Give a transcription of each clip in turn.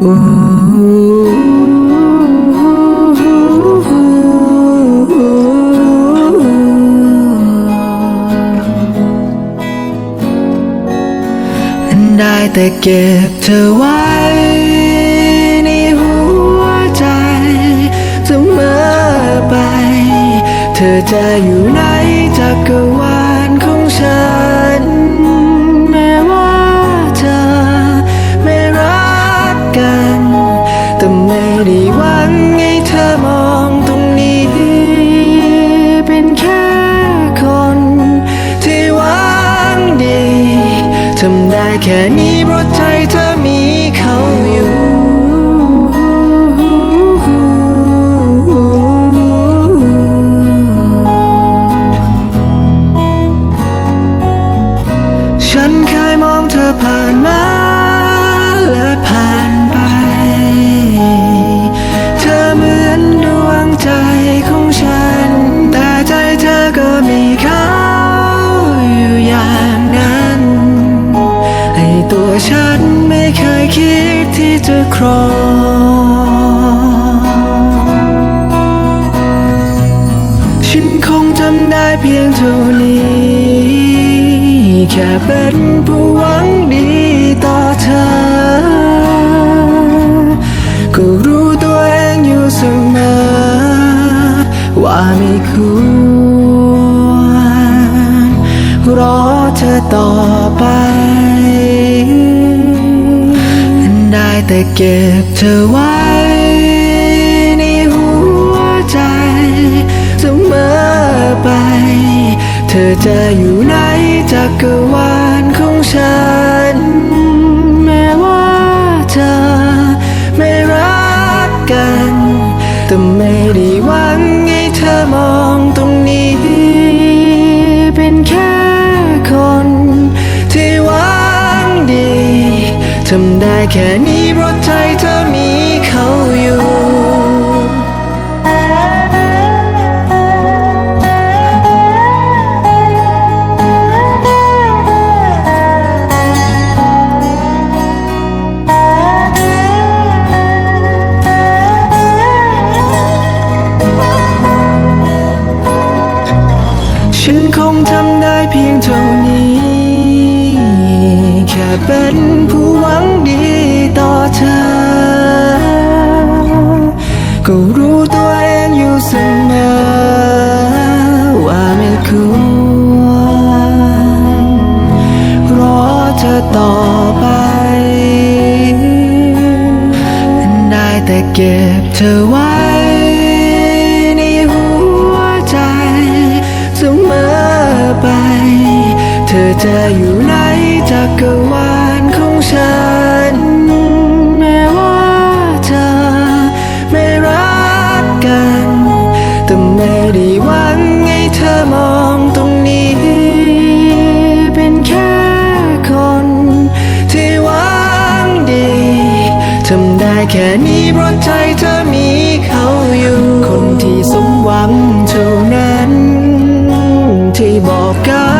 ได้แต่เก็บเธอไว้ ในหัวใจเสมอไป เธอจะอยู่ในจักรวาลของฉัน แค่นี้เพราะใจเธอมีเขาอยู่ฉันเคยมองเธอผ่านมา คยคิดที่จะครองฉันคงจำได้เพียงเท่านี้ แค่เป็นผู้หวังดีต่อเธอ ก็รู้ตัวเองอยู่เสมอ ว่าไม่ควรรอเธอต่อไป เก็บเธอไว้ในหัวใจเสมอไป เธอจะอยู่ในจักรวาลของฉัน แม้ว่าเธอไม่รักกัน แต่ไม่ได้หวังให้เธอมองตรงนี้ เป็นแค่คนที่หวังดีทำได้แค่นี้ งทำได้เพียงเท่านี้ แค่เป็นผู้หวังดีต่อเธอ ก็รู้ตัวเองอยู่เสมอว่าไม่ควรรอเธอต่อไป ได้แต่เก็บเธอไว้ ฉัน แม้ว่าเธอไม่รักกัน แต่ไม่ได้หวังให้เธอมองตรงนี้ เป็นแค่คน ที่หวังดีทำได้แค่นี้เพราะใจเธอมีเขาอยู่ คนที่สมหวังเท่านั้น ที่บอกกา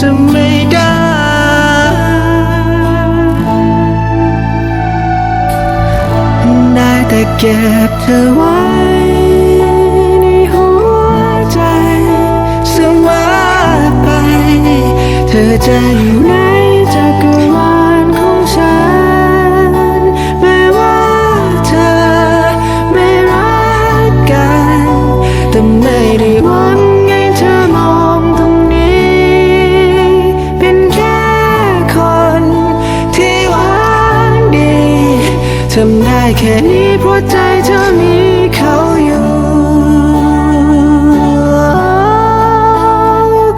จะไม่ได้ ได้แต่เก็บเธอไว้ ได้แค่นี้เพราะใจเธอมีเขาอยู่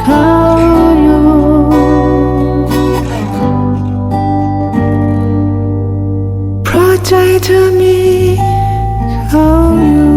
เขาอยู่ เพราะใจเธอมีเขาอยู่